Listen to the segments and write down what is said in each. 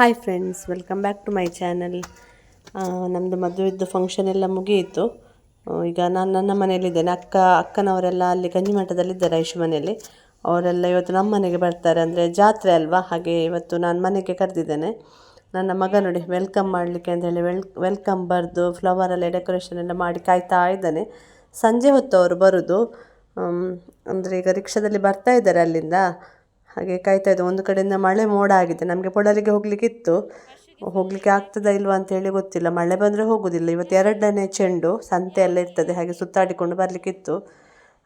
Hi friends welcome back to my channel ನಮ್ಮದು ಮದುವೆದ್ದು function ಎಲ್ಲ ಮುಗಿಯಿತು. ಈಗ ನಾನು ನನ್ನ ಮನೆಯಲ್ಲಿದ್ದೇನೆ. ಅಕ್ಕ, ಅಕ್ಕನವರೆಲ್ಲ ಅಲ್ಲಿ ಗಂಜಿಮಠದಲ್ಲಿದ್ದಾರೆ ಐಶು ಮನೆಯಲ್ಲಿ. ಅವರೆಲ್ಲ ಇವತ್ತು ನಮ್ಮ ಮನೆಗೆ ಬರ್ತಾರೆ ಅಂದರೆ ಜಾತ್ರೆ ಅಲ್ವಾ? ಹಾಗೆ ಇವತ್ತು ನಾನು ಮನೆಗೆ ಕರೆದಿದ್ದೇನೆ. ನನ್ನ ಮಗ ನೋಡಿ ವೆಲ್ಕಮ್ ಮಾಡಲಿಕ್ಕೆ ಅಂತ ಹೇಳಿ ವೆಲ್ ವೆಲ್ಕಮ್ ಬರೆದು ಫ್ಲವರೆಲ್ಲ ಡೆಕೋರೇಷನ್ ಎಲ್ಲ ಮಾಡಿ ಕಾಯ್ತಾ ಇದ್ದಾನೆ. ಸಂಜೆ ಹೊತ್ತು ಅವರು ಬರೋದು. ಅಂದರೆ ಈಗ ರಿಕ್ಷಾದಲ್ಲಿ ಬರ್ತಾ ಇದ್ದಾರೆ ಅಲ್ಲಿಂದ. ಹಾಗೆ ಕಾಯ್ತಾ ಇದ್ದೆ. ಒಂದು ಕಡೆಯಿಂದ ಮಳೆ ಮೋಡ ಆಗಿದೆ. ನಮಗೆ ಪೊಳಲಿಗೆ ಹೋಗ್ಲಿಕ್ಕೆ ಇತ್ತು. ಹೋಗ್ಲಿಕ್ಕೆ ಆಗ್ತದಾ ಇಲ್ವಾ ಅಂತ ಹೇಳಿ ಗೊತ್ತಿಲ್ಲ. ಮಳೆ ಬಂದರೆ ಹೋಗೋದಿಲ್ಲ. ಇವತ್ತು ಎರಡನೇ ಚೆಂಡು. ಸಂತೆ ಎಲ್ಲ ಇರ್ತದೆ. ಹಾಗೆ ಸುತ್ತಾಡಿಕೊಂಡು ಬರಲಿಕ್ಕಿತ್ತು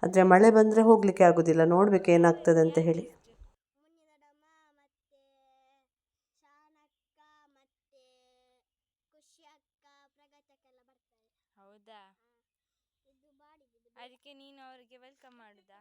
ಆದರೆ ಮಳೆ ಬಂದರೆ ಹೋಗಲಿಕ್ಕೆ ಆಗೋದಿಲ್ಲ. ನೋಡಬೇಕು ಏನಾಗ್ತದೆ ಅಂತ ಹೇಳಿ ಮುನಿಯದಮ್ಮ ಮತ್ತೆ ಶಾನಕ್ಕ ಮತ್ತೆ ಖುಷಿ ಅಕ್ಕ ಪ್ರಗತಕ್ಕೆಲ್ಲ ಬರ್ತಾರೆ ಹೌದಾ ಇದು ಬಾಡಿದ್ದು ಅದಕ್ಕೆ ನೀನು ಅವರಿಗೆ ವೆಲ್ಕಮ್ ಮಾಡುದಾ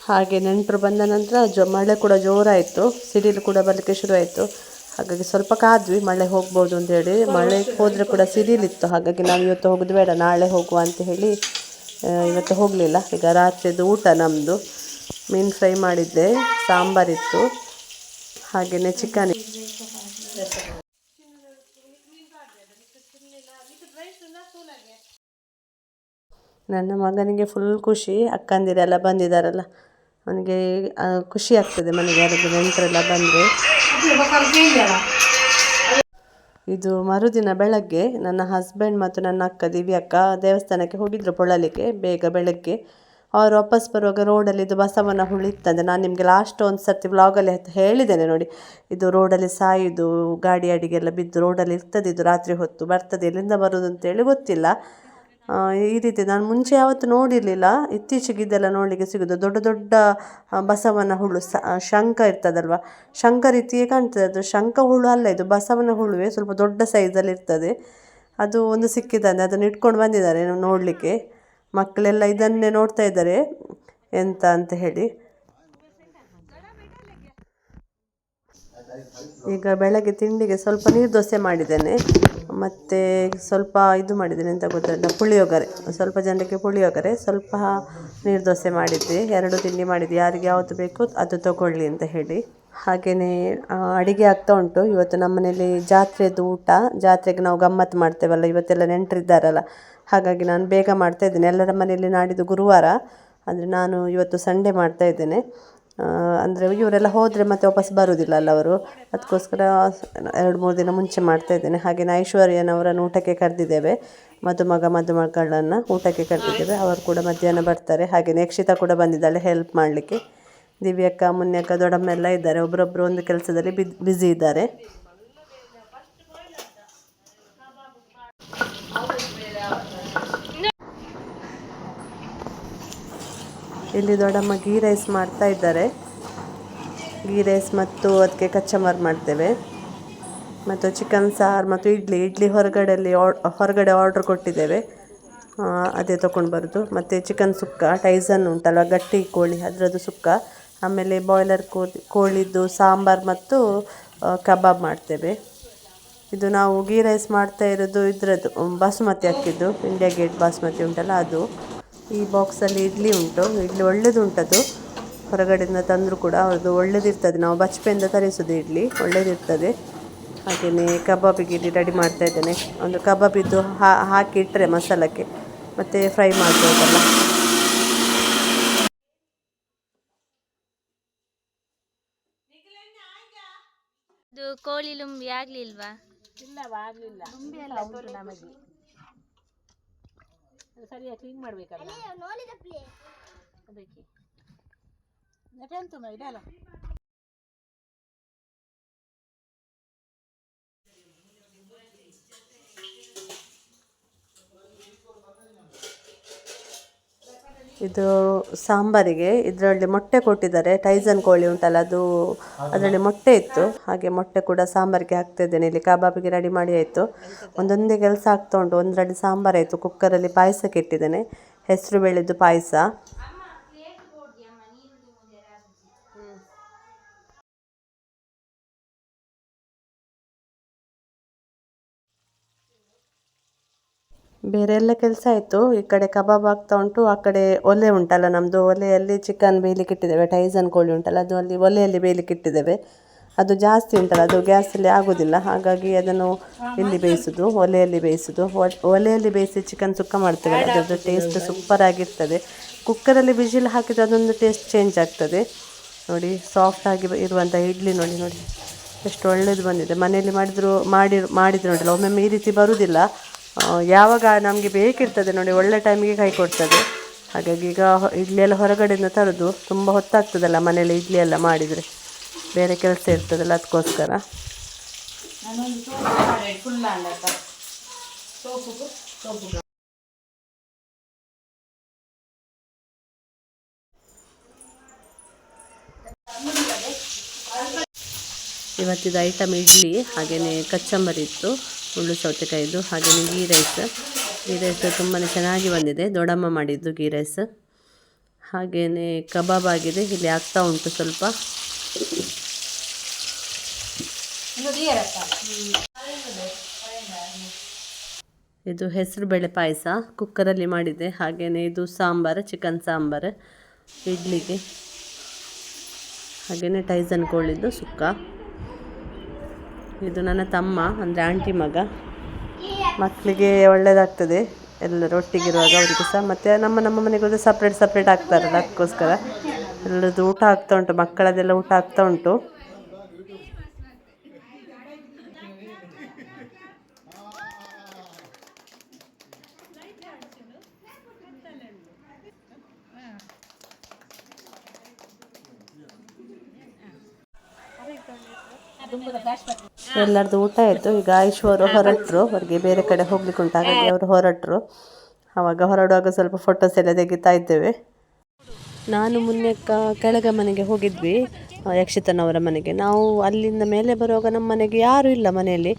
ಹಾಗೆ ನೆಂಟರು ಬಂದ ನಂತರ ಜೊ ಮಳೆ ಕೂಡ ಜೋರಾಯಿತು ಸಿಡಿಲು ಕೂಡ ಬರಲಿಕ್ಕೆ ಶುರುವಾಯಿತು. ಹಾಗಾಗಿ ಸ್ವಲ್ಪ ಕಾದ್ವಿ, ಮಳೆ ಹೋಗ್ಬೋದು ಅಂತ ಹೇಳಿ. ಮಳೆ ಹೋದರೆ ಕೂಡ ಸಿಡಿಲಿತ್ತು. ಹಾಗಾಗಿ ನಾವು ಇವತ್ತು ಹೋಗೋದು ಬೇಡ, ನಾಳೆ ಹೋಗುವ ಅಂತ ಹೇಳಿ ಇವತ್ತು ಹೋಗಲಿಲ್ಲ. ಈಗ ರಾತ್ರಿದು ಊಟ ನಮ್ಮದು ಮೀನು ಫ್ರೈ ಮಾಡಿದ್ದೆ ಸಾಂಬಾರಿತ್ತು ಹಾಗೆಯೇ ಚಿಕನ್ ನನ್ನ ಮಗನಿಗೆ ಫುಲ್ ಖುಷಿ, ಅಕ್ಕಂದಿರೆಲ್ಲ ಬಂದಿದ್ದಾರಲ್ಲ ಅವನಿಗೆ ಖುಷಿ ಆಗ್ತದೆ ಮನೆಗೆ ಯಾರಾದರೂ ನೆಂಟರೆಲ್ಲ ಬಂದರೆ. ಇದು ಮರುದಿನ ಬೆಳಗ್ಗೆ ನನ್ನ ಹಸ್ಬೆಂಡ್ ಮತ್ತು ನನ್ನ ಅಕ್ಕ ದಿವ್ಯಕ್ಕ ದೇವಸ್ಥಾನಕ್ಕೆ ಹೋಗಿದ್ರು ಪೊಳಲಿಕ್ಕೆ, ಬೇಗ ಬೆಳಗ್ಗೆ. ಅವರು ವಾಪಸ್ ಬರುವಾಗ ರೋಡಲ್ಲಿ ಇದು ಬಸವನ ಹುಳಿ ಇತ್ತಂದರೆ ನಾನು ನಿಮಗೆ ಲಾಸ್ಟ್ ಒಂದು ಸರ್ತಿ ವ್ಲಾಗಲ್ಲಿ ಹೇಳಿದ್ದೇನೆ ನೋಡಿ. ಇದು ರೋಡಲ್ಲಿ ಸಾಯಿದು, ಗಾಡಿ ಅಡಿಗೆಲ್ಲ ಬಿದ್ದು ರೋಡಲ್ಲಿ ಇರ್ತದೆ, ಇದು ರಾತ್ರಿ ಹೊತ್ತು ಬರ್ತದೆ, ಎಲ್ಲಿಂದ ಬರೋದು ಅಂತೇಳಿ ಗೊತ್ತಿಲ್ಲ. ಈ ರೀತಿ ನಾನು ಮುಂಚೆ ಯಾವತ್ತೂ ನೋಡಿರಲಿಲ್ಲ. ಇತ್ತೀಚೆಗೆ ಇದೆಲ್ಲ ನೋಡಲಿಕ್ಕೆ ಸಿಗೋದು. ದೊಡ್ಡ ದೊಡ್ಡ ಬಸವನ ಹುಳು ಶಂಖ ಇರ್ತದಲ್ವ? ಶಂಖ ರೀತಿಯೇ ಕಾಣ್ತದೆ. ಅದು ಶಂಖ ಹುಳು ಅಲ್ಲ ಇದು. ಬಸವನ ಹುಳುವೆ ಸ್ವಲ್ಪ ದೊಡ್ಡ ಸೈಜಲ್ಲಿ ಇರ್ತದೆ. ಅದು ಒಂದು ಸಿಕ್ಕಿದ್ದಾನೆ. ಅದನ್ನು ಇಟ್ಕೊಂಡು ಬಂದಿದ್ದಾರೆ ನೋಡಲಿಕ್ಕೆ. ಮಕ್ಕಳೆಲ್ಲ ಇದನ್ನೇ ನೋಡ್ತಾ ಇದ್ದಾರೆ. ಎಂತ ಅಂತ ಹೇಳಿ. ಈಗ ಬೆಳಗ್ಗೆ ತಿಂಡಿಗೆ ಸ್ವಲ್ಪ ನೀರು ದೋಸೆ ಮಾಡಿದ್ದೇನೆ. ಮತ್ತು ಸ್ವಲ್ಪ ಇದು ಮಾಡಿದ್ದೇನೆ ಎಂತ ಗೊತ್ತುಂಟ? ಪುಳಿಯೋಗರೆ. ಸ್ವಲ್ಪ ಜನಕ್ಕೆ ಪುಳಿಯೋಗರೆ, ಸ್ವಲ್ಪ ನೀರುದೋಸೆ ಮಾಡಿದ್ದೆ ಎರಡು ತಿಂಡಿ ಮಾಡಿದ್ದೆ ಯಾರಿಗೆ ಯಾವುದು ಬೇಕು ಅದು ತಗೊಳ್ಳಿ ಅಂತ ಹೇಳಿ. ಹಾಗೆಯೇ ಅಡುಗೆ ಆಗ್ತಾ ಉಂಟು. ಇವತ್ತು ನಮ್ಮ ಮನೇಲಿ ಜಾತ್ರೆದು ಊಟ. ಜಾತ್ರೆಗೆ ನಾವು ಗಮ್ಮತ್ತು ಮಾಡ್ತೇವಲ್ಲ. ಇವತ್ತೆಲ್ಲ ನೆಂಟರಿದ್ದಾರಲ್ಲ. ಹಾಗಾಗಿ ನಾನು ಬೇಗ ಮಾಡ್ತಾ ಇದ್ದೇನೆ. ಎಲ್ಲರ ಮನೆಯಲ್ಲಿ ನಾಡಿದ್ದು ಗುರುವಾರ. ಅಂದರೆ ನಾನು ಇವತ್ತು ಸಂಡೇ ಮಾಡ್ತಾ ಇದ್ದೇನೆ. ಅಂದರೆ ಇವರೆಲ್ಲ ಹೋದರೆ ಮತ್ತೆ ವಾಪಸ್ ಬರೋದಿಲ್ಲ ಅಲ್ಲ ಅವರು? ಅದಕ್ಕೋಸ್ಕರ ಎರಡು, ಮೂರು ದಿನ ಮುಂಚೆ ಮಾಡ್ತಾ ಇದ್ದೇನೆ. ಹಾಗೆಯೇ ಐಶ್ವರ್ಯನವರನ್ನು ಊಟಕ್ಕೆ ಕರೆದಿದ್ದೇವೆ. ಮದುಮಗ, ಮದುಮಗಳನ್ನು ಊಟಕ್ಕೆ ಕರೆದಿದ್ದೇವೆ. ಅವರು ಕೂಡ ಮಧ್ಯಾಹ್ನ ಬರ್ತಾರೆ. ಹಾಗೆ ನಿಕ್ಷಿತ ಕೂಡ ಬಂದಿದ್ದಾಳೆ ಹೆಲ್ಪ್ ಮಾಡಲಿಕ್ಕೆ. ದಿವ್ಯಕ್ಕ, ಮುನ್ಯಕ್ಕ, ದೊಡ್ಡಮ್ಮ ಎಲ್ಲ ಇದ್ದಾರೆ. ಒಬ್ಬರೊಬ್ಬರು ಒಂದು ಕೆಲಸದಲ್ಲಿ ಬಿ ಬ್ಯುಸಿ ಇದ್ದಾರೆ. ಇಲ್ಲಿ ದೊಡ್ಡಮ್ಮ ಗೀ ರೈಸ್ ಮಾಡ್ತಾ ಇದ್ದಾರೆ. ಗೀ ರೈಸ್ ಮತ್ತು ಅದಕ್ಕೆ ಕಚ್ಚಮರ್ ಮಾಡ್ತೇವೆ. ಮತ್ತು ಚಿಕನ್, ಸಾರು ಮತ್ತು ಇಡ್ಲಿ ಇಡ್ಲಿ ಹೊರಗಡೆಯಲ್ಲಿ ಹೊರಗಡೆ ಆರ್ಡ್ರ್ ಕೊಟ್ಟಿದ್ದೇವೆ. ಅದೇ ತೊಗೊಂಡು ಬರೋದು. ಮತ್ತು ಚಿಕನ್ ಸುಕ್ಕ, ಟೈಸನ್ ಉಂಟಲ್ಲ, ಗಟ್ಟಿ ಕೋಳಿ, ಅದರದ್ದು ಸುಕ್ಕ. ಆಮೇಲೆ ಬಾಯ್ಲರ್ ಕೋಳಿ ಕೋಳಿದ್ದು ಸಾಂಬಾರು ಮತ್ತು ಕಬಾಬ್ ಮಾಡ್ತೇವೆ. ಇದು ನಾವು ಗೀ ರೈಸ್ ಮಾಡ್ತಾ ಇರೋದು ಇದರದ್ದು ಬಾಸುಮತಿ ಹಾಕಿದ್ದು ಇಂಡಿಯಾ ಗೇಟ್ ಬಾಸುಮತಿ ಉಂಟಲ್ಲ ಅದು. ಈ ಬಾಕ್ಸಲ್ಲಿ ಇಡ್ಲಿ ಉಂಟು. ಇಡ್ಲಿ ಒಳ್ಳೇದು ಉಂಟದು ಹೊರಗಡೆಯಿಂದ ತಂದರೂ ಕೂಡ ಅದು ಒಳ್ಳೇದಿರ್ತದೆ. ನಾವು ಬಚ್ಪೆಯಿಂದ ತರಿಸೋದು ಇಡ್ಲಿ. ಒಳ್ಳೇದಿರ್ತದೆ. ಹಾಗೆಯೇ ಕಬಾಬಿಗೆ ಇಡ್ಲಿ ರೆಡಿ ಮಾಡ್ತಾ ಇದ್ದೇನೆ. ಒಂದು ಕಬಾಬಿದ್ದು ಹಾಕಿ ಇಟ್ಟರೆ ಮಸಾಲಕ್ಕೆ. ಮತ್ತು ಫ್ರೈ ಮಾಡ್ಬೋದಲ್ಲ. ಕೋಳಿ ಲುಂಬಿ ಆಗ್ಲಿಲ್ವಾ? ಸರಿಯಾಗಿ ಕ್ಲೀನ್ ಮಾಡ್ಬೇಕಲ್ಲ? ಅದಕ್ಕೆ. ನಟೆ ಅಂತ ನೆಟೆಂತು ಇದು ಸಾಂಬಾರಿಗೆ ಇದರಲ್ಲಿ ಮೊಟ್ಟೆ ಕೊಟ್ಟಿದ್ದಾರೆ. ಟೈಸನ್ ಕೋಳಿ ಉಂಟಲ್ಲ, ಅದು ಅದರಲ್ಲಿ ಮೊಟ್ಟೆ ಇತ್ತು. ಹಾಗೆ ಮೊಟ್ಟೆ ಕೂಡ ಸಾಂಬಾರಿಗೆ ಹಾಕ್ತಾ ಇದ್ದೇನೆ. ಇಲ್ಲಿ ಕಬಾಬಿಗೆ ರೆಡಿ ಮಾಡಿ ಆಯಿತು. ಒಂದೊಂದೇ ಕೆಲಸ ಆಗ್ತಾ ಉಂಟು. ಒಂದರಲ್ಲಿ ಸಾಂಬಾರು ಆಯಿತು. ಕುಕ್ಕರಲ್ಲಿ ಪಾಯಸಕ್ಕೆ ಇಟ್ಟಿದ್ದೇನೆ ಹೆಸರು ಬೇಳೆದು ಪಾಯಸ. ಬೇರೆ ಎಲ್ಲ ಕೆಲಸ ಆಯಿತು. ಈ ಕಡೆ ಕಬಾಬ್ ಆಗ್ತಾ ಉಂಟು, ಆ ಕಡೆ ಒಲೆ ಉಂಟಲ್ಲ ನಮ್ಮದು ಒಲೆಯಲ್ಲಿ ಚಿಕನ್ ಬೇಯಲಿಕ್ಕೆ ಇಟ್ಟಿದ್ದೇವೆ ಟೈಸನ್ ಕೋಳಿ ಉಂಟಲ್ಲ, ಅದು ಅಲ್ಲಿ ಒಲೆಯಲ್ಲಿ ಬೇಯಲಿಕ್ಕೆ ಇಟ್ಟಿದ್ದೇವೆ. ಅದು ಜಾಸ್ತಿ ಉಂಟಲ್ಲ, ಅದು ಗ್ಯಾಸಲ್ಲಿ ಆಗೋದಿಲ್ಲ, ಹಾಗಾಗಿ ಅದನ್ನು ಇಲ್ಲಿ ಬೇಯಿಸೋದು, ಒಲೆಯಲ್ಲಿ ಬೇಯಿಸೋದು. ಒಲೆಯಲ್ಲಿ ಬೇಯಿಸಿ ಚಿಕನ್ ಸುಕ್ಕ ಮಾಡ್ತೇವೆ, ಅದರದ್ದು ಟೇಸ್ಟ್ ಸೂಪರ್ ಆಗಿರ್ತದೆ. ಕುಕ್ಕರಲ್ಲಿ ಬಿಸಿಲು ಹಾಕಿದರೆ ಅದೊಂದು ಟೇಸ್ಟ್ ಚೇಂಜ್ ಆಗ್ತದೆ. ನೋಡಿ ಸಾಫ್ಟ್ ಆಗಿ ಇರುವಂಥ ಇಡ್ಲಿ ನೋಡಿ ನೋಡಿ. ಎಷ್ಟು ಒಳ್ಳೇದು ಬಂದಿದೆ. ಮನೆಯಲ್ಲಿ ಮಾಡಿದ್ರು, ಮಾಡಿ, ಮಾಡಿದ್ರು ನೋಡಿಲ್ಲ ಒಮ್ಮೊಮ್ಮೆ ಈ ರೀತಿ ಬರುವುದಿಲ್ಲ ಯಾವಾಗ ನಮಗೆ ಬೇಕಿರ್ತದೆ ನೋಡಿ, ಒಳ್ಳೆ ಟೈಮಿಗೆ ಕೈ ಕೊಡ್ತದೆ. ಹಾಗಾಗಿ ಈಗ ಇಡ್ಲಿ ಎಲ್ಲ ಹೊರಗಡೆಯಿಂದ ತರೋದು ತುಂಬ ಹೊತ್ತಾಗ್ತದಲ್ಲ ಮನೇಲಿ ಇಡ್ಲಿ ಎಲ್ಲ ಮಾಡಿದರೆ. ಬೇರೆ ಕೆಲಸ ಇರ್ತದಲ್ಲ ಅದಕ್ಕೋಸ್ಕರ ಇವತ್ತಿದ ಐಟಮ್ ಇಡ್ಲಿ ಹಾಗೆಯೇ ಕಚ್ಚಂಬರಿ ಇತ್ತು. ಮುಳ್ಳು ಸೌತೆಕಾಯಿದು ಹಾಗೆಯೇ ಗೀ ರೈಸ್. ಗೀ ರೈಸ್ ತುಂಬಾ ಚೆನ್ನಾಗಿ ಬಂದಿದೆ. ದೊಡ್ಡಮ್ಮ ಮಾಡಿದ್ದು ಗೀ ರೈಸ್. ಹಾಗೆಯೇ ಕಬಾಬ್ ಆಗಿದೆ. ಇಲ್ಲಿ ಆಗ್ತಾ ಉಂಟು ಸ್ವಲ್ಪ. ಇದು ಹೆಸರು ಬೇಳೆ ಪಾಯಸ. ಕುಕ್ಕರಲ್ಲಿ ಮಾಡಿದೆ ಹಾಗೆಯೇ ಇದು ಸಾಂಬಾರು, ಚಿಕನ್ ಸಾಂಬಾರು, ಇಡ್ಲಿಗೆ. ಹಾಗೆಯೇ ಟೈಸನ್ ಕೋಳಿದ್ದು ಸುಕ್ಕ. ಇದು ನನ್ನ ತಮ್ಮ ಅಂದರೆ ಆಂಟಿ ಮಗ. ಮಕ್ಕಳಿಗೆ ಒಳ್ಳೆಯದಾಗ್ತದೆ ಎಲ್ಲರೂ ಒಟ್ಟಿಗಿರುವಾಗ ಅವರಿಗೂ ಸಹ ಮತ್ತು ನಮ್ಮ ನಮ್ಮ ಮನೆಗೆ ಹೋದ್ರೆ ಸಪ್ರೇಟ್ ಸಪ್ರೇಟ್ ಆಗ್ತಾರಲ್ಲ ಅದಕ್ಕೋಸ್ಕರ. ಎಲ್ಲರದ್ದು ಊಟ ಆಗ್ತಾ ಉಂಟು ಮಕ್ಕಳದೆಲ್ಲ ಊಟ ಆಗ್ತಾ ಉಂಟು. ಎಲ್ಲರದ್ದು ಊಟ ಆಯಿತು. ಈಗ ಆಯುಷ್ ಅವರು ಹೊರಟರು. ಅವ್ರಿಗೆ ಬೇರೆ ಕಡೆ ಹೋಗ್ಲಿಕ್ಕೆ ಉಂಟು ಹಾಗಾಗಿ ಅವರು ಹೊರಟರು. ಆವಾಗ ಹೊರಡುವಾಗ ಸ್ವಲ್ಪ ಫೋಟೋಸ್ ಎಲ್ಲ ತೆಗಿತಾ ಇದ್ದೇವೆ. ನಾನು ಮೊನ್ನೆ ಕೆಳಗ ಮನೆಗೆ ಹೋಗಿದ್ವಿ ಯಕ್ಷಿತನವರ ಮನೆಗೆ. ನಾವು ಅಲ್ಲಿಂದ ಮೇಲೆ ಬರುವಾಗ ನಮ್ಮ ಮನೆಗೆ ಯಾರೂ ಇಲ್ಲ ಮನೆಯಲ್ಲಿ.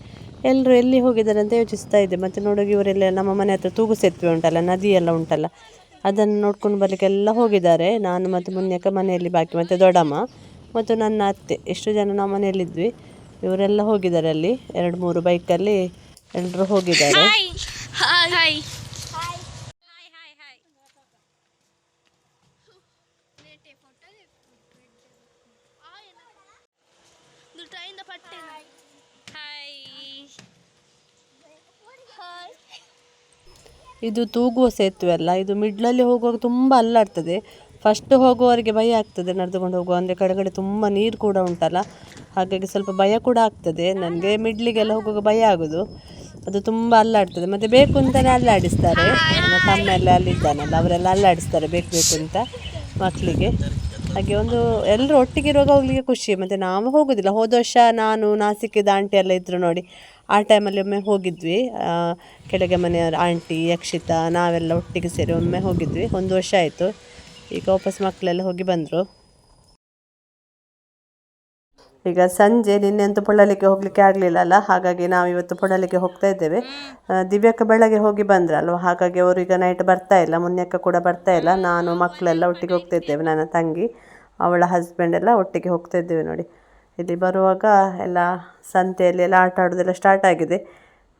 ಎಲ್ಲರೂ ಎಲ್ಲಿ ಹೋಗಿದ್ದಾರೆ ಅಂತ ಯೋಚಿಸ್ತಾ ಇದ್ದೆ. ಮತ್ತು ನೋಡೋಗಿ ಇವರೆಲ್ಲ ನಮ್ಮ ಮನೆ ಹತ್ರ ತೂಗು ಸೇತುವೆ ಉಂಟಲ್ಲ, ನದಿ ಎಲ್ಲ ಉಂಟಲ್ಲ, ಅದನ್ನು ನೋಡ್ಕೊಂಡು ಬರಲಿಕ್ಕೆಲ್ಲ ಹೋಗಿದ್ದಾರೆ. ನಾನು ಮತ್ತು ಮುನ್ನೆಕ್ಕ ಮನೆಯಲ್ಲಿ ಬಾಕಿ, ಮತ್ತು ದೊಡ್ಡಮ್ಮ, ಮತ್ತು ನನ್ನ ಅತ್ತೆ. ಎಷ್ಟು ಜನ ನಾವು ಮನೆಯಲ್ಲಿದ್ವಿ. ಇವರೆಲ್ಲ ಹೋಗಿದ್ದಾರೆ ಅಲ್ಲಿ. ಎರಡು ಮೂರು ಬೈಕಲ್ಲಿ ಎಲ್ಲರೂ ಹೋಗಿದ್ದಾರೆ. Hi hi hi hi hi hi hi ಇದು ತೂಗುವ ಸೇತುವೆ ಅಲ್ಲ. ಇದು ಮಿಡ್ಲಲ್ಲಿ ಹೋಗುವಾಗ ತುಂಬ ಅಲ್ಲಾಡ್ತದೆ. ಫಸ್ಟ್ ಹೋಗುವವರಿಗೆ ಭಯ ಆಗ್ತದೆ ನಡೆದುಕೊಂಡು ಹೋಗುವ. ಅಂದರೆ ಕಡೆಗಡೆ ತುಂಬ ನೀರು ಕೂಡ ಉಂಟಲ್ಲ. ಹಾಗಾಗಿ ಸ್ವಲ್ಪ ಭಯ ಕೂಡ ಆಗ್ತದೆ. ನನಗೆ ಮಿಡ್ಲಿಗೆಲ್ಲ ಹೋಗುವಾಗ ಭಯ ಆಗೋದು. ಅದು ತುಂಬ ಅಲ್ಲಾಡ್ತದೆ. ಮತ್ತು ಬೇಕು ಅಂತಲೇ ಅಲ್ಲಾಡಿಸ್ತಾರೆ. ನನ್ನ ತಮ್ಮ ಎಲ್ಲ ಅಲ್ಲಿದ್ದಾನಲ್ಲ, ಅವರೆಲ್ಲ ಅಲ್ಲಾಡಿಸ್ತಾರೆ ಬೇಕು ಬೇಕು ಅಂತ ಮಕ್ಕಳಿಗೆ ಹಾಗೆ ಒಂದು ಎಲ್ಲರೂ ಒಟ್ಟಿಗೆ ಇರುವಾಗ ಹೋಗ್ಲಿಕ್ಕೆ ಖುಷಿ. ಮತ್ತು ನಾವು ಹೋಗೋದಿಲ್ಲ. ಹೋದ ವರ್ಷ ನಾನು, ನಾಸಿಕದ ಆಂಟಿ ಎಲ್ಲ ಇದ್ದರು ನೋಡಿ. ಆ ಟೈಮಲ್ಲಿ ಒಮ್ಮೆ ಹೋಗಿದ್ವಿ. ಕೆಳಗೆ ಮನೆಯವರ, ಆಂಟಿ, ಯಕ್ಷಿತಾ, ನಾವೆಲ್ಲ ಒಟ್ಟಿಗೆ ಸೇರಿ ಒಮ್ಮೆ ಹೋಗಿದ್ವಿ. ಒಂದು ವರ್ಷ ಆಯಿತು. ಈಗ ವಾಪಸ್ ಮಕ್ಕಳೆಲ್ಲ ಹೋಗಿ ಬಂದರು. ಈಗ ಸಂಜೆ ನಿನ್ನೆ ಅಂತೂ ಪೊಳ್ಳಲಿಕ್ಕೆ ಹೋಗಲಿಕ್ಕೆ ಆಗಲಿಲ್ಲ ಅಲ್ಲ? ಹಾಗಾಗಿ ನಾವು ಇವತ್ತು ಪೊಳ್ಳಲಿಕ್ಕೆ ಹೋಗ್ತಾ ಇದ್ದೇವೆ. ದಿವ್ಯಕ್ಕ ಬೆಳಗ್ಗೆ ಹೋಗಿ ಬಂದ್ರಲ್ವ? ಹಾಗಾಗಿ ಅವರು ಈಗ ನೈಟ್ ಬರ್ತಾ ಇಲ್ಲ, ಮುನ್ಯಕ್ಕ ಕೂಡ ಬರ್ತಾ ಇಲ್ಲ. ನಾನು ಮಕ್ಕಳೆಲ್ಲ ಒಟ್ಟಿಗೆ ಹೋಗ್ತಾ ಇದ್ದೇವೆ, ನನ್ನ ತಂಗಿ, ಅವಳ ಹಸ್ಬೆಂಡ್ ಎಲ್ಲ ಒಟ್ಟಿಗೆ ಹೋಗ್ತಾ ಇದ್ದೇವೆ ನೋಡಿ. ಇಲ್ಲಿ ಬರುವಾಗ ಎಲ್ಲ ಸಂತೆಯಲ್ಲಿ ಎಲ್ಲ ಆಟ ಆಡೋದೆಲ್ಲ ಸ್ಟಾರ್ಟ್ ಆಗಿದೆ.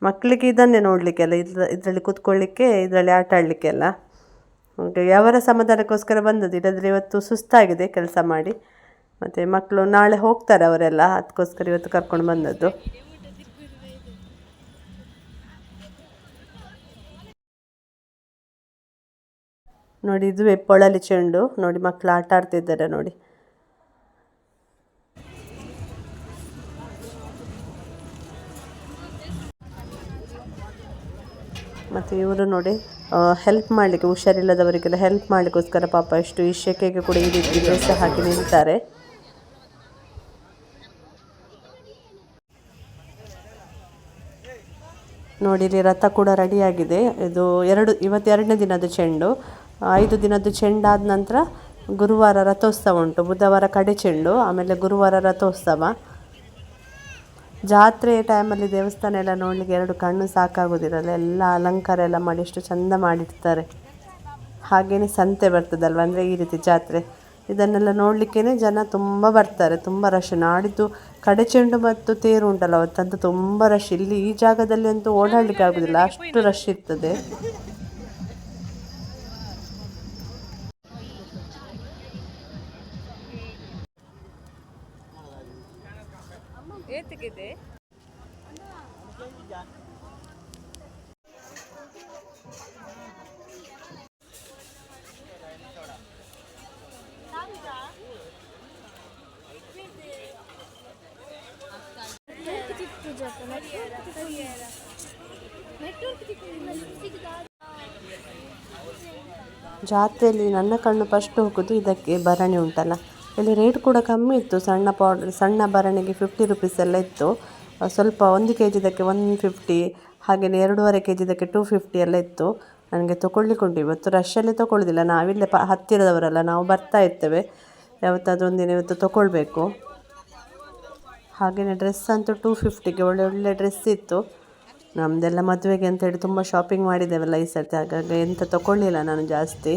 ಮಕ್ಕಳಿಗೆ ಇದನ್ನೇ ನೋಡಲಿಕ್ಕೆಲ್ಲ ಇದ್ರ, ಇದರಲ್ಲಿ ಕೂತ್ಕೊಳ್ಳಿಕ್ಕೆ, ಇದರಲ್ಲಿ ಆಟ ಆಡಲಿಕ್ಕೆಲ್ಲ ಅವರ ಸಮಾಧಾನಕ್ಕೋಸ್ಕರ ಬಂದದ್ದು. ಇಲ್ಲದ್ರೆ ಇವತ್ತು ಸುಸ್ತಾಗಿದೆ ಕೆಲಸ ಮಾಡಿ. ಮತ್ತು ಮಕ್ಕಳು ನಾಳೆ ಹೋಗ್ತಾರೆ ಅವರೆಲ್ಲ. ಅದಕ್ಕೋಸ್ಕರ ಇವತ್ತು ಕರ್ಕೊಂಡು ಬಂದದ್ದು. ನೋಡಿ ಇದು ಪೊಳಲಿ ಚೆಂಡು. ನೋಡಿ ಮಕ್ಕಳು ಆಟ ಆಡ್ತಿದ್ದಾರೆ ನೋಡಿ. ಮತ್ತು ಇವರು ನೋಡಿ. ಹೆಲ್ಪ್ ಮಾಡಲಿಕ್ಕೆ, ಹುಷಾರಿಲ್ಲದವರಿಗೆಲ್ಲ ಹೆಲ್ಪ್ ಮಾಡಲಿಕ್ಕೋಸ್ಕರ ಪಾಪ ಎಷ್ಟು ಈ ಶೆಕೆಗೆ ಕೂಡ ಈ ರೀತಿ ಡ್ರೆಸ್ ಹಾಕಿ ನಿಲ್ತಾರೆ ನೋಡಿ, ಇಲ್ಲಿ ರಥ ಕೂಡ ರೆಡಿಯಾಗಿದೆ ಇದು ಎರಡು, ಇವತ್ತು ಎರಡನೇ ದಿನದ ಚೆಂಡು. ಐದು ದಿನದ್ದು ಚೆಂಡಾದ ನಂತರ ಗುರುವಾರ ರಥೋತ್ಸವ ಉಂಟು. ಬುಧವಾರ ಕಡೆ ಚೆಂಡು, ಆಮೇಲೆ ಗುರುವಾರ ರಥೋತ್ಸವ. ಜಾತ್ರೆ ಟೈಮಲ್ಲಿ ದೇವಸ್ಥಾನ ಎಲ್ಲ ನೋಡಲಿಕ್ಕೆ ಎರಡು ಕಣ್ಣು ಸಾಕಾಗೋದಿರಲ್ಲ, ಎಲ್ಲ ಅಲಂಕಾರ ಎಲ್ಲ ಮಾಡಿ ಎಷ್ಟು ಚಂದ ಮಾಡಿರ್ತಾರೆ. ಹಾಗೆಯೇ ಸಂತೆ ಬರ್ತದಲ್ವ, ಅಂದರೆ ಈ ರೀತಿ ಜಾತ್ರೆ. ಇದನ್ನೆಲ್ಲ ನೋಡಲಿಕ್ಕೇ ಜನ ತುಂಬ ಬರ್ತಾರೆ, ತುಂಬ ರಶ್ ನಾಡಿದ್ದು ಕಡೆ ಚೆಂಡು ಮತ್ತು ತೇರು ಉಂಟಲ್ಲ ಅವತ್ತಂತೂ ತುಂಬ ರಶ್ ಇಲ್ಲಿ ಈ ಜಾಗದಲ್ಲಿ ಅಂತೂ ಓಡಾಡಲಿಕ್ಕೆ ಆಗೋದಿಲ್ಲ, ಅಷ್ಟು ರಶ್ ಇರ್ತದೆ. ಜಾತ್ರೆಯಲ್ಲಿ ನನ್ನ ಕಣ್ಣು ಫಸ್ಟ್ ಹೋಗೋದು, ಇದಕ್ಕೆ ಭರಣಿ ಉಂಟಲ್ಲ. ಇಲ್ಲಿ ರೇಟ್ ಕೂಡ ಕಮ್ಮಿ ಇತ್ತು. ಸಣ್ಣ ಪೌಡರ್ ಸಣ್ಣ ಭರಣಿಗೆ ಫಿಫ್ಟಿ ರುಪೀಸ್ ಎಲ್ಲ ಇತ್ತು. ಸ್ವಲ್ಪ ಒಂದು ಕೆ ಜಿದಕ್ಕೆ ಒನ್ ಫಿಫ್ಟಿ ಹಾಗೆಯೇ ಎರಡೂವರೆ ಕೆ ಜಿದಕ್ಕೆ ಟೂ ಫಿಫ್ಟಿ ಎಲ್ಲ ಇತ್ತು. ನನಗೆ ತೊಗೊಳ್ಲಿಕ್ಕುಂಟು ಇವತ್ತು ರಶಲ್ಲಿ ತೊಗೊಳ್ಳೋದಿಲ್ಲ ನಾವಿಲ್ಲೇ ಪ, ಹತ್ತಿರದವರಲ್ಲ. ನಾವು ಬರ್ತಾ ಇರ್ತೇವೆ. ಯಾವತ್ತಾದರೂ ಒಂದಿನ ಇವತ್ತು ತೊಗೊಳ್ಬೇಕು. ಹಾಗೆಯೇ ಡ್ರೆಸ್ ಅಂತೂ ಟೂ ಫಿಫ್ಟಿಗೆ ಒಳ್ಳೆ ಒಳ್ಳೆ ಡ್ರೆಸ್ ಇತ್ತು. ನಮ್ಮದೆಲ್ಲ ಮದುವೆಗೆ ಅಂತೇಳಿ ತುಂಬ ಶಾಪಿಂಗ್ ಮಾಡಿದ್ದೇವಲ್ಲ ಈ ಸರ್ತಿ, ಹಾಗಾಗಿ ಎಂತ ತೊಗೊಳ್ಳಿಲ್ಲ ನಾನು ಜಾಸ್ತಿ.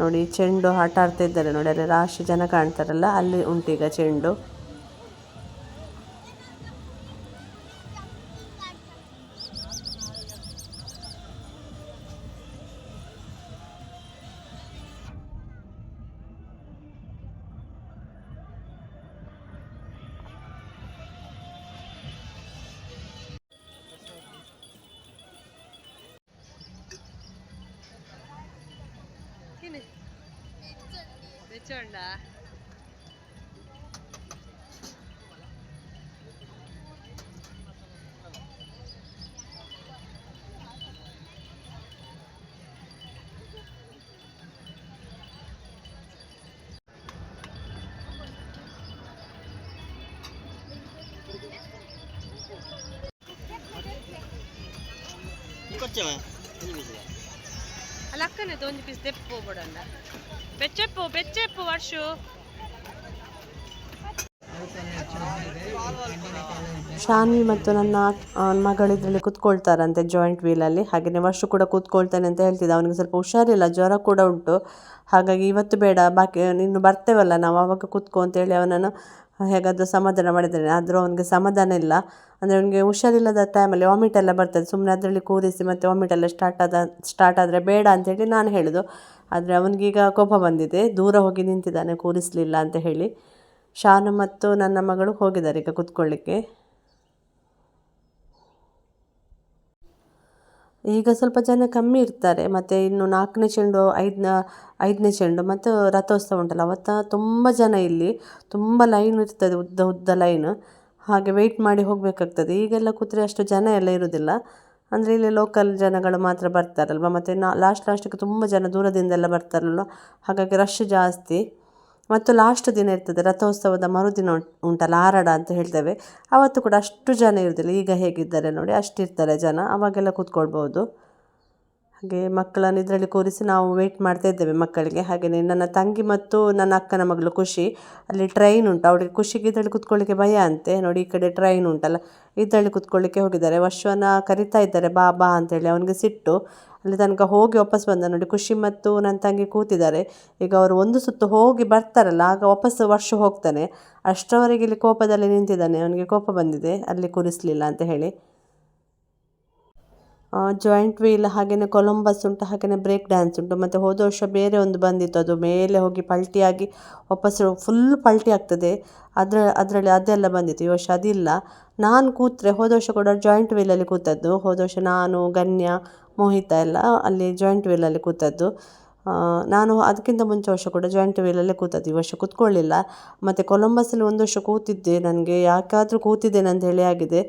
ನೋಡಿ ಚೆಂಡು ಆಟ ಆಡ್ತಾ ಇದ್ದಾರೆ ನೋಡಿ, ಅಲ್ಲಿ ರಾಶಿ ಜನ ಕಾಣ್ತಾರಲ್ಲ, ಅಲ್ಲಿ ಉಂಟು ಈಗ ಚೆಂಡು. കിണി വെച്ചോണ്ട 이거 좀. ಪೀಸ್ ದೆಪ್ಪು ಬೆಚ್ಚೆಪ್ಪು ಬೆಚ್ಚೆಪ್ಪು ವರ್ಷು. ಶಾನ್ವಿ ಮತ್ತು ನನ್ನ ಮಗಳಿದ್ರಲ್ಲಿ ಮಗಳು ಇದರಲ್ಲಿ ಕೂತ್ಕೊಳ್ತಾರಂತೆ ಜಾಯಿಂಟ್ ವೀಲಲ್ಲಿ ಹಾಗೆಯೇ ವರ್ಷ ಕೂಡ ಕೂತ್ಕೊಳ್ತಾನೆ ಅಂತ ಹೇಳ್ತಿದ್ದ. ಅವನಿಗೆ ಸ್ವಲ್ಪ ಹುಷಾರಿಲ್ಲ, ಜ್ವರ ಕೂಡ ಉಂಟು. ಹಾಗಾಗಿ ಇವತ್ತು ಬೇಡ, ಬಾಕಿ, ಇನ್ನು ಬರ್ತೇವಲ್ಲ ನಾವು ಆವಾಗ ಕೂತ್ಕೊ ಅಂತೇಳಿ ಅವನನ್ನು ಹೇಗಾದರೂ ಸಮಾಧಾನ ಮಾಡಿದ್ದಾರೆ ಆದರೂ ಅವನಿಗೆ ಸಮಾಧಾನ ಇಲ್ಲ. ಅಂದರೆ ಅವನಿಗೆ ಹುಷಾರಿಲ್ಲದ ಟೈಮಲ್ಲಿ ವಾಮಿಟ್ ಎಲ್ಲ ಬರ್ತದೆ. ಸುಮ್ಮನೆ ಅದರಲ್ಲಿ ಕೂರಿಸಿ ಮತ್ತು ವಾಮಿಟ್ ಎಲ್ಲ ಸ್ಟಾರ್ಟ್ ಆದ ಸ್ಟಾರ್ಟ್ ಆದರೆ ಬೇಡ ಅಂತೇಳಿ ನಾನು ಹೇಳೋದು. ಆದರೆ ಅವನಿಗೀಗ ಕೋಪ ಬಂದಿದೆ. ದೂರ ಹೋಗಿ ನಿಂತಿದ್ದಾನೆ, ಕೂರಿಸಲಿಲ್ಲ ಅಂತ ಹೇಳಿ. ಶಾನು ಮತ್ತು ನನ್ನ ಮಗಳು ಹೋಗಿದ್ದಾರೆ ಈಗ ಕೂತ್ಕೊಳ್ಳಿಕ್ಕೆ. ಈಗ ಸ್ವಲ್ಪ ಜನ ಕಮ್ಮಿ ಇರ್ತಾರೆ. ಮತ್ತು ಇನ್ನು ನಾಲ್ಕನೇ ಚೆಂಡು, ಐದನ, ಐದನೇ ಚೆಂಡು ಮತ್ತು ರಥೋತ್ಸವ ಉಂಟಲ್ಲ, ಅವತ್ತು ತುಂಬ ಜನ ಇಲ್ಲಿ. ತುಂಬ ಲೈನ್ ಇರ್ತದೆ, ಉದ್ದ ಉದ್ದ ಲೈನ್. ಹಾಗೆ ವೆಯ್ಟ್ ಮಾಡಿ ಹೋಗಬೇಕಾಗ್ತದೆ. ಈಗೆಲ್ಲ ಕೂತ್ರೆ ಅಷ್ಟು ಜನ ಎಲ್ಲ ಇರೋದಿಲ್ಲ. ಅಂದರೆ ಇಲ್ಲಿ ಲೋಕಲ್ ಜನಗಳು ಮಾತ್ರ ಬರ್ತಾರಲ್ವ? ಮತ್ತು ನಾ ಲಾಸ್ಟ್ ಲಾಸ್ಟಿಗೆ ತುಂಬ ಜನ ದೂರದಿಂದೆಲ್ಲ ಬರ್ತಾರಲ್ವ? ಹಾಗಾಗಿ ರಶ್ ಜಾಸ್ತಿ. ಮತ್ತು ಲಾಸ್ಟ್ ದಿನ ಇರ್ತದೆ, ರಥೋತ್ಸವದ ಮರುದಿನ ಉಂಟ್- ಉಂಟಲ್ಲ, ಆರಡ ಅಂತ ಹೇಳ್ತೇವೆ. ಅವತ್ತು ಕೂಡ ಅಷ್ಟು ಜನ ಇರೋದಿಲ್ಲ. ಈಗ ಹೇಗಿದ್ದಾರೆ ನೋಡಿ, ಅಷ್ಟಿರ್ತಾರೆ ಜನ. ಅವಾಗೆಲ್ಲ ಕೂತ್ಕೊಳ್ಬೋದು ಹಾಗೆ ಮಕ್ಕಳನ್ನು ಇದರಲ್ಲಿ ಕೂರಿಸಿ ನಾವು ವೆಯ್ಟ್ ಮಾಡ್ತಾ ಇದ್ದೇವೆ ಮಕ್ಕಳಿಗೆ. ಹಾಗೆಯೇ ನನ್ನ ತಂಗಿ ಮತ್ತು ನನ್ನ ಅಕ್ಕನ ಮಗಳು ಖುಷಿ. ಅಲ್ಲಿ ಟ್ರೈನ್ ಉಂಟು. ಅವಳಿಗೆ ಖುಷಿಗೆ ಇದರಲ್ಲಿ ಕೂತ್ಕೊಳ್ಳಿಕ್ಕೆ ಭಯ ಅಂತೆ. ನೋಡಿ, ಈ ಕಡೆ ಟ್ರೈನ್ ಉಂಟಲ್ಲ. ಇದರಲ್ಲಿ ಕೂತ್ಕೊಳ್ಳಿಕ್ಕೆ ಹೋಗಿದ್ದಾರೆ. ವರ್ಷವನ್ನು ಕರಿತಾ ಇದ್ದಾರೆ ಬಾ ಬಾ ಅಂತೇಳಿ. ಅವನಿಗೆ ಸಿಟ್ಟು. ಅಲ್ಲಿ ತನಕ ಹೋಗಿ ವಾಪಸ್ ಬಂದ ನೋಡಿ ಖುಷಿ ಮತ್ತು ನನ್ನ ತಂಗಿ ಕೂತಿದ್ದಾರೆ. ಈಗ ಅವರು ಒಂದು ಸುತ್ತು ಹೋಗಿ ಬರ್ತಾರಲ್ಲ, ಆಗ ವಾಪಸ್ ವರ್ಷ ಹೋಗ್ತಾನೆ. ಅಷ್ಟರವರೆಗೆ ಇಲ್ಲಿ ಕೋಪದಲ್ಲಿ ನಿಂತಿದ್ದಾನೆ. ಅವನಿಗೆ ಕೋಪ ಬಂದಿದೆ. ಅಲ್ಲಿ ಕುರಿಸಲಿಲ್ಲ ಅಂತ ಹೇಳಿ. ಜಾಯಿಂಟ್ ವೀಲ್ ಹಾಗೆಯೇ ಕೊಲಂಬಸ್ ಉಂಟು ಹಾಗೆಯೇ ಬ್ರೇಕ್ ಡ್ಯಾನ್ಸ್ ಉಂಟು. ಮತ್ತು ಹೋದ ವರ್ಷ ಬೇರೆ ಒಂದು ಬಂದಿತ್ತು. ಅದು ಮೇಲೆ ಹೋಗಿ ಪಲ್ಟಿಯಾಗಿ ವಾಪಸ್ ಫುಲ್ ಪಲ್ಟಿ ಆಗ್ತದೆ. ಅದರ, ಅದರಲ್ಲಿ ಅದೆಲ್ಲ ಬಂದಿತ್ತು. ಈ ವರ್ಷ ಅದಿಲ್ಲ. ನಾನು ಕೂತ್ರೆ, ಹೋದ ವರ್ಷ ಕೂಡ ಜಾಯಿಂಟ್ ವೀಲಲ್ಲಿ ಕೂತದ್ದು. ಹೋದ ವರ್ಷ ನಾನು ಗಣ್ಯ ಮೋಹಿತ ಎಲ್ಲ ಅಲ್ಲಿ ಜಾಯಿಂಟ್ ವೀಲಲ್ಲಿ ಕೂತದ್ದು. ನಾನು ಅದಕ್ಕಿಂತ ಮುಂಚೆ ವರ್ಷ ಕೂಡ ಜಾಯಿಂಟ್ ವೀಲಲ್ಲೇ ಕೂತದ್ದು. ಈ ವರ್ಷ ಕೂತ್ಕೊಳ್ಳಿಲ್ಲ. ಮತ್ತು ಕೊಲಂಬಸಲ್ಲಿ ಒಂದು ವರ್ಷ ಕೂತಿದ್ದೆ. ನನಗೆ ಯಾಕಾದರೂ ಕೂತಿದ್ದೇನೆ ಅಂತ ಹೇಳಿ ಆಗಿದೆ.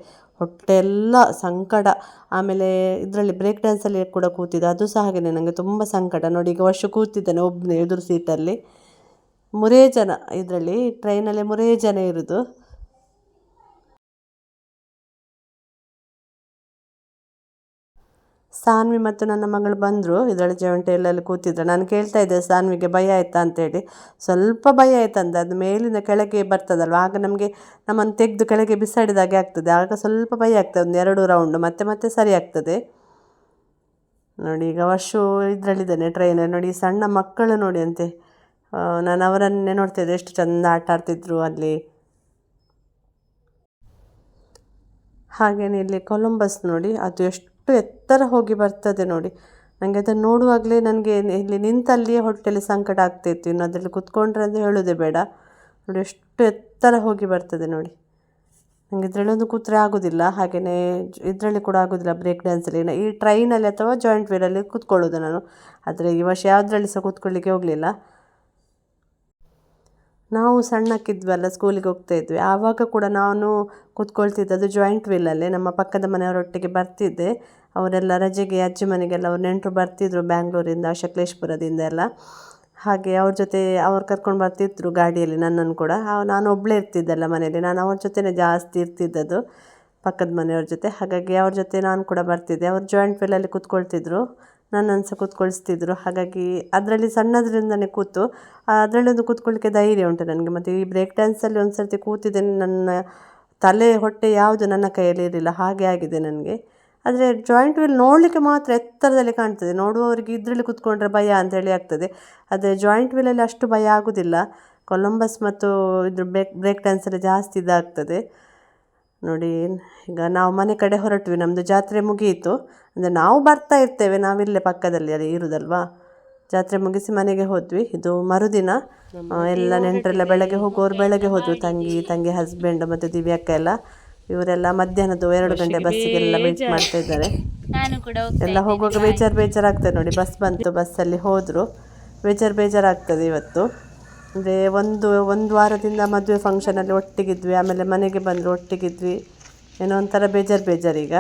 ಹೊಟ್ಟೆ ಎಲ್ಲ ಸಂಕಟ. ಆಮೇಲೆ ಇದರಲ್ಲಿ ಬ್ರೇಕ್ ಡ್ಯಾನ್ಸಲ್ಲಿ ಕೂಡ ಕೂತಿದ್ದೆ. ಅದು ಸಹ ಹಾಗೆಯೇ ನನಗೆ ತುಂಬ ಸಂಕಟ. ನೋಡಿ ಈಗ ವರ್ಷ ಕೂತಿದ್ದೇನೆ ಒಬ್ಬನೇ ಎದುರು ಸೀಟಲ್ಲಿ ಮೂರೇ ಜನ ಇದರಲ್ಲಿ ಟ್ರೈನಲ್ಲಿ ಮೂರೇ ಜನ ಇರೋದು. ಸಾನ್ವಿ ಮತ್ತು ನನ್ನ ಮಗಳು ಬಂದರು. ಇದರಲ್ಲಿ ಜವಂಟೆಯಲ್ಲಿ ಕೂತಿದ್ರು ನಾನು ಕೇಳ್ತಾ ಇದ್ದೆ, ಸಾನ್ವಿಗೆ ಭಯ ಆಯ್ತಾ ಅಂತೇಳಿ. ಸ್ವಲ್ಪ ಭಯ ಆಯ್ತಂದ ಅದು. ಮೇಲಿಂದ ಕೆಳಗೆ ಬರ್ತದಲ್ವ? ಆಗ ನಮಗೆ ನಮ್ಮನ್ನು ತೆಗೆದು ಕೆಳಗೆ ಬಿಸಾಡಿದಾಗೆ ಆಗ್ತದೆ. ಆಗ ಸ್ವಲ್ಪ ಭಯ ಆಗ್ತದೆ. ಒಂದು ಎರಡು ರೌಂಡು ಮತ್ತೆ ಮತ್ತೆ ಸರಿ ಆಗ್ತದೆ. ನೋಡಿ, ಈಗ ವರ್ಷ ಇದರಲ್ಲಿದ್ದಾನೆ ಟ್ರೈನಲ್ಲಿ ನೋಡಿ, ಸಣ್ಣ ಮಕ್ಕಳು ನೋಡಿ ಅಂತೆ. ನಾನು ಅವರನ್ನೇ ನೋಡ್ತಿದ್ದೆ ಎಷ್ಟು ಚಂದ ಆಟ ಆಡ್ತಿದ್ರು ಅಲ್ಲಿ. ಹಾಗೆಯೇ ಇಲ್ಲಿ ಕೊಲಂಬಸ್ ನೋಡಿ. ಅದು ಎಷ್ಟು ಎತ್ತರ ಹೋಗಿ ಬರ್ತದೆ ನೋಡಿ. ನನಗೆ ಅದನ್ನು ನೋಡುವಾಗಲೇ ನನಗೆ ಇಲ್ಲಿ ನಿಂತಲ್ಲಿಯೇ ಹೊಟ್ಟೆಲಿ ಸಂಕಟ ಆಗ್ತಾಯಿತ್ತು ಇನ್ನು ಅದರಲ್ಲಿ ಕೂತ್ಕೊಂಡ್ರೆ ಅಂತ ಹೇಳೋದೇ ಬೇಡ. ನೋಡಿ ಎಷ್ಟು ಎತ್ತರ ಹೋಗಿ ಬರ್ತದೆ ನೋಡಿ. ನನಗೆ ಇದರಲ್ಲೊಂದು ಕೂತ್ರೆ ಆಗೋದಿಲ್ಲ. ಹಾಗೆಯೇ ಇದರಲ್ಲಿ ಕೂಡ ಆಗೋದಿಲ್ಲ ಬ್ರೇಕ್ ಡ್ಯಾನ್ಸಲ್ಲಿ ಈ ಟ್ರೈನಲ್ಲಿ ಅಥವಾ ಜಾಯಿಂಟ್ ವೀಲಲ್ಲಿ ಕೂತ್ಕೊಳ್ಳೋದು ನಾನು. ಆದರೆ ಈ ವರ್ಷ ಯಾವುದ್ರಲ್ಲಿ ಸಹ ಕೂತ್ಕೊಳ್ಳಿಕ್ಕೆ ಹೋಗಲಿಲ್ಲ. ನಾವು ಸಣ್ಣಕ್ಕಿದ್ವಲ್ಲ, ಸ್ಕೂಲಿಗೆ ಹೋಗ್ತಾ ಇದ್ವಿ ಆವಾಗ ಕೂಡ ನಾನು ಕೂತ್ಕೊಳ್ತಿದ್ದದ್ದು ಜಾಯಿಂಟ್ ವೀಲಲ್ಲೇ ನಮ್ಮ ಪಕ್ಕದ ಮನೆಯವರೊಟ್ಟಿಗೆ ಬರ್ತಿದ್ದೆ. ಅವರೆಲ್ಲ ರಜೆಗೆ, ಅಜ್ಜಿ ಮನೆಗೆಲ್ಲ ಅವ್ರ ನೆಂಟರು ಬರ್ತಿದ್ರು ಬ್ಯಾಂಗ್ಳೂರಿಂದ, ಶಕ್ಲೇಶ್ಪುರದಿಂದ ಎಲ್ಲ. ಹಾಗೆ ಅವ್ರ ಜೊತೆ ಅವ್ರು ಕರ್ಕೊಂಡು ಬರ್ತಿದ್ರು ಗಾಡಿಯಲ್ಲಿ, ನನ್ನನ್ನು ಕೂಡ. ನಾನು ಒಬ್ಬಳೇ ಇರ್ತಿದ್ದಲ್ಲ ಮನೆಯಲ್ಲಿ. ನಾನು ಅವ್ರ ಜೊತೆನೇ ಜಾಸ್ತಿ ಇರ್ತಿದ್ದದ್ದು ಪಕ್ಕದ ಮನೆಯವ್ರ ಜೊತೆ. ಹಾಗಾಗಿ ಅವ್ರ ಜೊತೆ ನಾನು ಕೂಡ ಬರ್ತಿದ್ದೆ. ಅವ್ರು ಜಾಯಿಂಟ್ ವೀಲಲ್ಲಿ ಕೂತ್ಕೊಳ್ತಿದ್ರು. ನನ್ನನ್ನು ಸಹ ಕೂತ್ಕೊಳಿಸ್ತಿದ್ರು. ಹಾಗಾಗಿ ಅದರಲ್ಲಿ ಸಣ್ಣದರಿಂದನೇ ಕೂತು ಅದರಲ್ಲೊಂದು ಕೂತ್ಕೊಳ್ಳಿಕ್ಕೆ ಧೈರ್ಯ ಉಂಟು ನನಗೆ. ಮತ್ತು ಈ ಬ್ರೇಕ್ ಡ್ಯಾನ್ಸಲ್ಲಿ ಒಂದು ಸರ್ತಿ ಕೂತಿದ್ದೇನೆ, ನನ್ನ ತಲೆ ಹೊಟ್ಟೆ ಯಾವುದು ನನ್ನ ಕೈಯಲ್ಲಿ ಇರಲಿಲ್ಲ, ಹಾಗೆ ಆಗಿದೆ ನನಗೆ. ಆದರೆ ಜಾಯಿಂಟ್ ವೀಲ್ ನೋಡಲಿಕ್ಕೆ ಮಾತ್ರ ಎತ್ತರದಲ್ಲಿ ಕಾಣ್ತದೆ. ನೋಡುವವರಿಗೆ ಇದರಲ್ಲಿ ಕೂತ್ಕೊಂಡ್ರೆ ಭಯ ಅಂತೇಳಿ ಆಗ್ತದೆ. ಆದರೆ ಜಾಯಿಂಟ್ ವೀಲಲ್ಲಿ ಅಷ್ಟು ಭಯ ಆಗೋದಿಲ್ಲ. ಕೊಲಂಬಸ್ ಮತ್ತು ಇದ್ರ ಬ್ರೇಕ್ ಬ್ರೇಕ್ ಡ್ಯಾನ್ಸಲ್ಲಿ ಜಾಸ್ತಿ ಇದಾಗ್ತದೆ. ನೋಡಿ ಈಗ ನಾವು ಮನೆ ಕಡೆ ಹೊರಟ್ವಿ ನಮ್ಮದು ಜಾತ್ರೆ ಮುಗಿಯಿತು. ಅಂದರೆ ನಾವು ಬರ್ತಾ ಇರ್ತೇವೆ ನಾವಿಲ್ಲೇ ಪಕ್ಕದಲ್ಲಿ ಅದೇ ಇರುವುದಲ್ವಾ ಜಾತ್ರೆ ಮುಗಿಸಿ ಮನೆಗೆ ಹೋದ್ವಿ. ಇದು ಮರುದಿನ. ಎಲ್ಲ ನೆಂಟರೆಲ್ಲ ಬೆಳಗ್ಗೆ ಹೋಗೋರು ಬೆಳಗ್ಗೆ ಹೋದ್ವಿ ತಂಗಿ ತಂಗಿ ಹಸ್ಬೆಂಡ್ ಮತ್ತು ದಿವ್ಯಕ್ಕ ಎಲ್ಲ. ಇವರೆಲ್ಲ ಮಧ್ಯಾಹ್ನದ್ದು ಎರಡು ಗಂಟೆ ಬಸ್ಸಿಗೆಲ್ಲ ವೇಟ್ ಮಾಡ್ತಾ ಇದ್ದಾರೆ. ಎಲ್ಲ ಹೋಗುವಾಗ ಬೇಜಾರು ಬೇಜಾರಾಗ್ತದೆ ನೋಡಿ ಬಸ್ ಬಂತು ಬಸ್ಸಲ್ಲಿ ಹೋದರು. ಬೇಜಾರು ಬೇಜಾರಾಗ್ತದೆ ಇವತ್ತು. ಅಂದರೆ ಒಂದು ಒಂದು ವಾರದಿಂದ ಮದುವೆ ಫಂಕ್ಷನಲ್ಲಿ ಒಟ್ಟಿಗಿದ್ವಿ, ಆಮೇಲೆ ಮನೆಗೆ ಬಂದರು ಒಟ್ಟಿಗಿದ್ವಿ. ಏನೋ ಒಂಥರ ಬೇಜಾರು ಬೇಜಾರು ಈಗ.